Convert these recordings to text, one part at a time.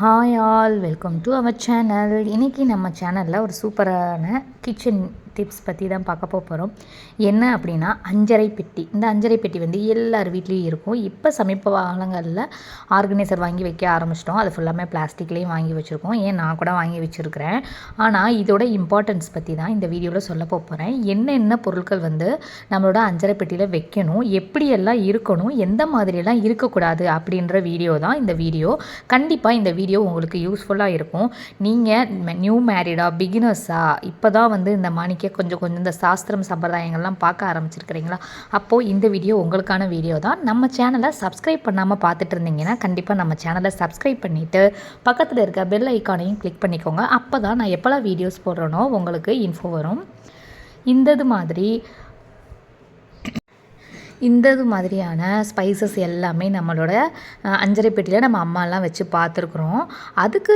Hi all welcome to our channel இன்றைக்கி நம்ம சேனலில் ஒரு சூப்பரான கிச்சன் டிப்ஸ் பற்றி தான் பார்க்க போகிறோம் என்ன அப்படின்னா அஞ்சரை பெட்டி. இந்த அஞ்சரை பெட்டி வந்து எல்லார் வீட்லேயும் இருக்கும். இப்போ சமீப காலங்களில் ஆர்கனைசர் வாங்கி வைக்க ஆரம்பிச்சிட்டோம். அது ஃபுல்லாமே பிளாஸ்டிக்லேயும் வாங்கி வச்சுருக்கோம். ஏன் நான் கூட வாங்கி வச்சுருக்கிறேன். ஆனால் இதோட இம்பார்ட்டன்ஸ் பற்றி தான் இந்த வீடியோவில் சொல்ல போகிறேன் என்னென்ன பொருட்கள் வந்து நம்மளோட அஞ்சரை பெட்டியில் வைக்கணும்? எப்படியெல்லாம் இருக்கணும்? எந்த மாதிரியெல்லாம் இருக்கக்கூடாது? அப்படின்ற வீடியோ தான் இந்த வீடியோ கண்டிப்பாக இந்த வீடியோ உங்களுக்கு யூஸ்ஃபுல்லாக இருக்கும். நீங்கள் நியூ மேரிடாக பிகினர்ஸாக இப்போ தான் வந்து இந்த மாணிக்க கொஞ்சம் கொஞ்சம் இந்த சாஸ்திரம் சம்பிரதாயங்கள்லாம் பார்க்க ஆரம்பிச்சிருக்கிறீங்களா? அப்போது இந்த வீடியோ உங்களுக்கான வீடியோ தான். நம்ம சேனலை சப்ஸ்கிரைப் பண்ணாமல் பார்த்துட்டு இருந்தீங்கன்னா கண்டிப்பாக நம்ம சேனலை சப்ஸ்கிரைப் பண்ணிவிட்டு பக்கத்தில் இருக்க பெல் ஐக்கானையும் கிளிக் பண்ணிக்கோங்க. அப்போ தான் நான் எப்போல்லாம் வீடியோஸ் போடுறேனோ உங்களுக்கு இன்ஃபோ வரும். இந்தது மாதிரி இந்த இது மாதிரியான ஸ்பைசஸ் எல்லாமே நம்மளோட அஞ்சரை பெட்டியில் நம்ம அம்மாலாம் வச்சு பார்த்துருக்குறோம். அதுக்கு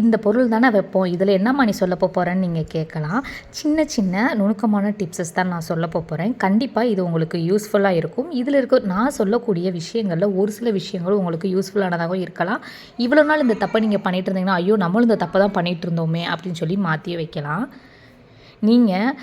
இந்த பொருள் தானே வைப்போம். இதில் என்னம்மா நீ சொல்ல போகிறேன்னு நீங்கள் கேட்கலாம். சின்ன சின்ன நுணுக்கமான டிப்ஸஸ் தான் நான் சொல்ல போகிறேன் கண்டிப்பாக இது உங்களுக்கு யூஸ்ஃபுல்லாக இருக்கும். இதில் இருக்க நான் சொல்லக்கூடிய விஷயங்களில் ஒரு சில விஷயங்கள் உங்களுக்கு யூஸ்ஃபுல்லானதாகவும் இருக்கலாம். இவ்வளோ நாள் இந்த தப்பை நீங்கள் பண்ணிட்டு இருந்தீங்கன்னா ஐயோ நம்மளும் இந்த தப்பை தான் பண்ணிகிட்டு இருந்தோமே அப்படின்னு சொல்லி மாற்றி வைக்கலாம். நீங்கள்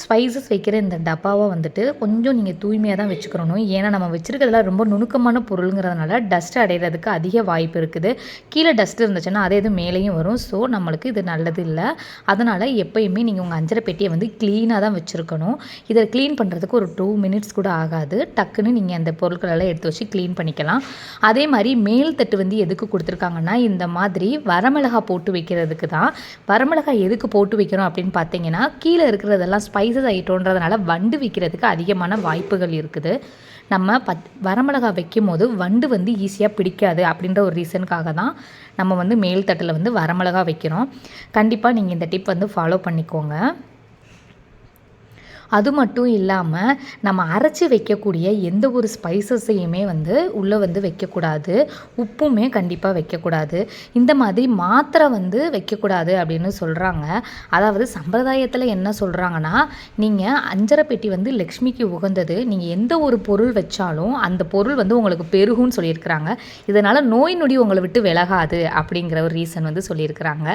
ஸ்பைசஸ் வைக்கிற இந்த டப்பாவை வந்துட்டு கொஞ்சம் நீங்கள் தூய்மையாக தான் வச்சுக்கிறணும். ஏன்னா நம்ம வச்சுருக்கிறதுல ரொம்ப நுணுக்கமான பொருளுங்கிறதுனால டஸ்ட் அடைகிறதுக்கு அதிக வாய்ப்பு இருக்குது. கீழே டஸ்ட் இருந்துச்சுன்னா அதே இது மேலேயும் வரும். ஸோ நம்மளுக்கு இது நல்லது இல்லை. அதனால் எப்பயுமே நீங்கள் உங்கள் அஞ்சரை பெட்டியை வந்து க்ளீனாக தான் வச்சுருக்கணும். இதை க்ளீன் பண்ணுறதுக்கு ஒரு டூ மினிட்ஸ் கூட ஆகாது. டக்குன்னு நீங்கள் அந்த பொருட்களெல்லாம் எடுத்து வச்சு க்ளீன் பண்ணிக்கலாம். அதே மாதிரி மேல் தட்டு வந்து எதுக்கு கொடுத்துருக்காங்கன்னா இந்த மாதிரி வரமிளகா போட்டு வைக்கிறதுக்கு தான். வரமிளகாய் எதுக்கு போட்டு வைக்கிறோம் அப்படின்னு பார்த்தீங்கன்னா கீழே இருக்கிறதெல்லாம் ஸ்பைசஸ் ஐட்டோன்றதுனால வண்டு விற்கிறதுக்கு அதிகமான வாய்ப்புகள் இருக்குது. நம்ம பத் வரமிளகாய் வைக்கும் போது வண்டு வந்து ஈஸியாக பிடிக்காது அப்படின்ற ஒரு ரீசனுக்காக தான் நம்ம வந்து மேல் தட்டில் வந்து வரமிளகா வைக்கிறோம். கண்டிப்பாக நீங்கள் இந்த டிப் வந்து ஃபாலோ பண்ணிக்கோங்க. அது மட்டும் இல்லாமல் நம்ம அரைச்சி வைக்கக்கூடிய எந்த ஒரு ஸ்பைசஸையுமே வந்து உள்ளே வந்து வைக்கக்கூடாது. உப்புமே கண்டிப்பாக வைக்கக்கூடாது. இந்த மாதிரி மாத்திரை வந்து வைக்கக்கூடாது அப்படின்னு சொல்கிறாங்க அதாவது சம்பிரதாயத்தில் என்ன சொல்கிறாங்கன்னா நீங்கள் அஞ்சரை பெட்டி வந்து லக்ஷ்மிக்கு உகந்தது நீங்கள் எந்த ஒரு பொருள் வச்சாலும் அந்த பொருள் வந்து உங்களுக்கு பெருகும்னு சொல்லியிருக்கிறாங்க. இதனால் நோய் நொடி உங்களை விட்டு விலகாது அப்படிங்கிற ஒரு ரீசன் வந்து சொல்லியிருக்கிறாங்க.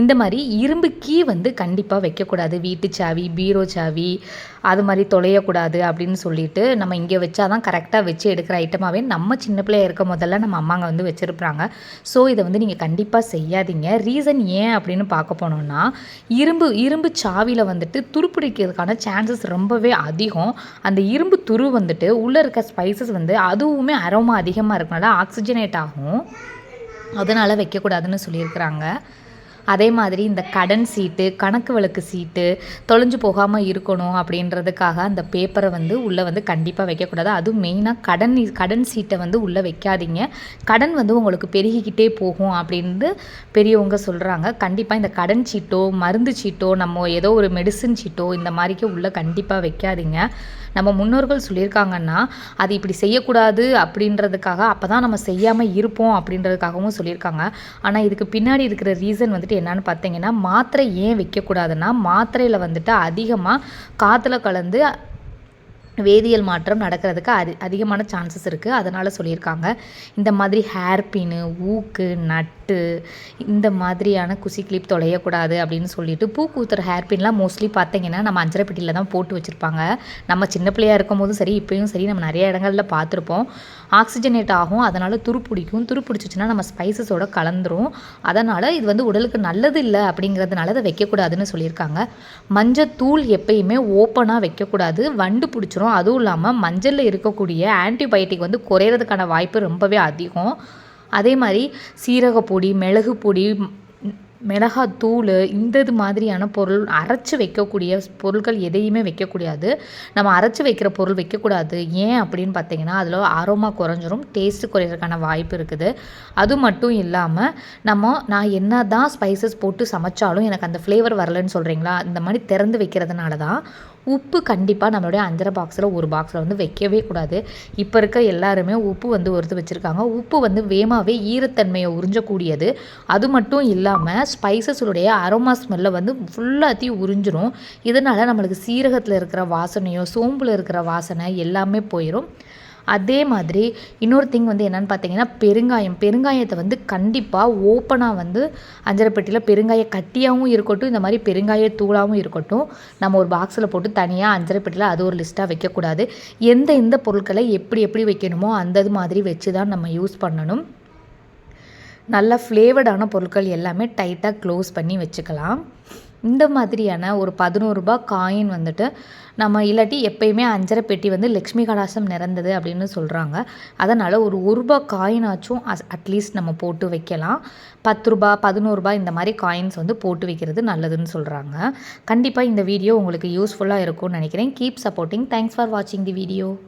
இந்த மாதிரி இரும்பு கீ வந்து கண்டிப்பாக வைக்கக்கூடாது. வீட்டு சாவி பீரோ சாவி அது மாதிரி தொலையக்கூடாது அப்படின்னு சொல்லிட்டு நம்ம இங்கே வச்சா தான் கரெக்டாக வச்சு எடுக்கிற ஐட்டமாகவே நம்ம சின்ன பிள்ளையா இருக்க முதல்ல நம்ம அம்மாங்க வந்து வச்சுருப்பாங்க. ஸோ இதை வந்து நீங்கள் கண்டிப்பாக செய்யாதீங்க. ரீசன் ஏன் அப்படின்னு பார்க்க போனோம்னா இரும்பு இரும்பு சாவியில் வந்துட்டு துருப்பிடிக்கிறதுக்கான சான்சஸ் ரொம்பவே அதிகம். அந்த இரும்பு துரு வந்துட்டு உள்ளே இருக்க ஸ்பைசஸ் வந்து அதுவுமே அரோமா அதிகமாக இருக்கனால ஆக்சிஜனேட் ஆகும். அதனால் வைக்கக்கூடாதுன்னு சொல்லியிருக்கிறாங்க. அதே மாதிரி இந்த கடன் சீட்டு கணக்கு வழக்கு சீட்டு தொலைஞ்சு போகாமல் இருக்கணும் அப்படின்றதுக்காக அந்த பேப்பரை வந்து உள்ளே வந்து கண்டிப்பாக வைக்கக்கூடாது. அதுவும் மெயினாக கடன் கடன் சீட்டை வந்து உள்ளே வைக்காதீங்க. கடன் வந்து உங்களுக்கு பெருகிக்கிட்டே போகும் அப்படின்னு பெரியவங்க சொல்கிறாங்க கண்டிப்பாக இந்த கடன் சீட்டோ மருந்து சீட்டோ நம்ம ஏதோ ஒரு மெடிசின் சீட்டோ இந்த மாதிரிக்கு உள்ளே கண்டிப்பாக வைக்காதீங்க. நம்ம முன்னோர்கள் சொல்லியிருக்காங்கன்னா அது இப்படி செய்யக்கூடாது அப்படின்றதுக்காக அப்போ தான் நம்ம செய்யாமல் இருப்போம் அப்படின்றதுக்காகவும் சொல்லியிருக்காங்க. ஆனால் இதுக்கு பின்னாடி இருக்கிற ரீசன் வந்துட்டு என்னன்னு பார்த்தீங்கன்னா மாத்திரை ஏன் வைக்கக்கூடாதுன்னா மாத்திரையில் வந்துட்டு அதிகமாக காற்றுல கலந்து வேதியியல் மாற்றம் நடக்கிறதுக்கு அதி அதிகமான சான்சஸ் இருக்குது அதனால் சொல்லியிருக்காங்க. இந்த மாதிரி ஹேர் பின்னு ஊக்கு பட்டு இந்த மாதிரியான குசி கிளிப் தொலையக்கூடாது அப்படின்னு சொல்லிட்டு பூ கூத்துற ஹேர் பின்லாம் மோஸ்ட்லி பார்த்தீங்கன்னா நம்ம அஞ்சரை பெட்டியில் தான் போட்டு வச்சுருப்பாங்க. நம்ம சின்ன பிள்ளையா இருக்கும் போதும் சரி இப்பயும் சரி நம்ம நிறைய இடங்களில் பார்த்துருப்போம் ஆக்சிஜனேட் ஆகும் அதனால் துரு பிடிக்கும் துரு பிடிச்சிச்சின்னா நம்ம ஸ்பைசஸோட கலந்துரும். அதனால் இது வந்து உடலுக்கு நல்லது இல்லை அப்படிங்கிறதுனால அதை வைக்கக்கூடாதுன்னு சொல்லியிருக்காங்க. மஞ்சத்தூள் எப்பயுமே ஓப்பனாக வைக்கக்கூடாது. வண்டு பிடிச்சிரும். அதுவும் இல்லாமல் மஞ்சளில் இருக்கக்கூடிய ஆன்டிபயோட்டிக் வந்து குறையிறதுக்கான வாய்ப்பு ரொம்பவே அதிகம். அதே மாதிரி சீரகப்பொடி மிளகு பொடி மிளகாத்தூள் இந்த இது மாதிரியான பொருள் அரைச்சி வைக்கக்கூடிய பொருட்கள் எதையுமே வைக்கக்கூடாது. நம்ம அரைச்சி வைக்கிற பொருள் வைக்கக்கூடாது. ஏன் அப்படின்னு பார்த்தீங்கன்னா அதில் ஆரோமா குறைஞ்சிரும் டேஸ்ட்டு குறையிறதுக்கான வாய்ப்பு இருக்குது. அது மட்டும் இல்லாமல் நம்ம நான் என்ன தான் ஸ்பைசஸ் போட்டு சமைச்சாலும் எனக்கு அந்த ஃப்ளேவர் வரலன்னு சொல்கிறீங்களா இந்த மாதிரி திறந்து வைக்கிறதுனால தான் உப்பு கண்டிப்பாக நம்மளுடைய அஞ்சரை பாக்ஸில் ஒரு பாக்ஸில் வந்து வைக்கவே கூடாது. இப்போ இருக்க எல்லாருமே உப்பு வந்து ஒருத்து வச்சுருக்காங்க. உப்பு வந்து வேமாவே ஈரத்தன்மையை உறிஞ்சக்கூடியது. அது மட்டும் இல்லாமல் ஸ்பைசஸுடைய அரோமா ஸ்மெல்லை வந்து ஃபுல்லாத்தையும் உறிஞ்சிரும். இதனால் நம்மளுக்கு சீரகத்தில் இருக்கிற வாசனையோ சோம்பில் இருக்கிற வாசனை எல்லாமே போயிடும் அதே மாதிரி இன்னொரு திங் வந்து என்னென்னு பார்த்தீங்கன்னா பெருங்காயம். பெருங்காயத்தை வந்து கண்டிப்பாக ஓப்பனாக வந்து அஞ்சரை பெட்டியில் பெருங்காய கட்டியாகவும் இருக்கட்டும் இந்த மாதிரி பெருங்காய தூளாகவும் இருக்கட்டும் நம்ம ஒரு பாக்ஸில் போட்டு தனியாக அஞ்சரை பெட்டியில் அது ஒரு லிஸ்ட்டாக வைக்கக்கூடாது. எந்த எந்த பொருட்களை எப்படி எப்படி வைக்கணுமோ அந்த இது மாதிரி வச்சு தான் நம்ம யூஸ் பண்ணணும். நல்லா ஃப்ளேவர்டான பொருட்கள் எல்லாமே டைட்டாக க்ளோஸ் பண்ணி வச்சுக்கலாம். இந்த மாதிரியான ஒரு பதினோருபா காயின் வந்துட்டு நம்ம இல்லாட்டி எப்பயுமே அஞ்சரை பெட்டி வந்து லக்ஷ்மி கடாசம் நிறந்தது அப்படின்னு சொல்கிறாங்க அதனால் ஒரு ரூபா காயினாச்சும் அஸ் அட்லீஸ்ட் நம்ம போட்டு வைக்கலாம். பத்து ரூபா பதினோருபா இந்த மாதிரி காயின்ஸ் வந்து போட்டு வைக்கிறது நல்லதுன்னு சொல்கிறாங்க கண்டிப்பாக இந்த வீடியோ உங்களுக்கு யூஸ்ஃபுல்லாக இருக்கும்னு நினைக்கிறேன். கீப் சப்போர்ட்டிங் தேங்க்ஸ் ஃபார் வாட்சிங் தி வீடியோ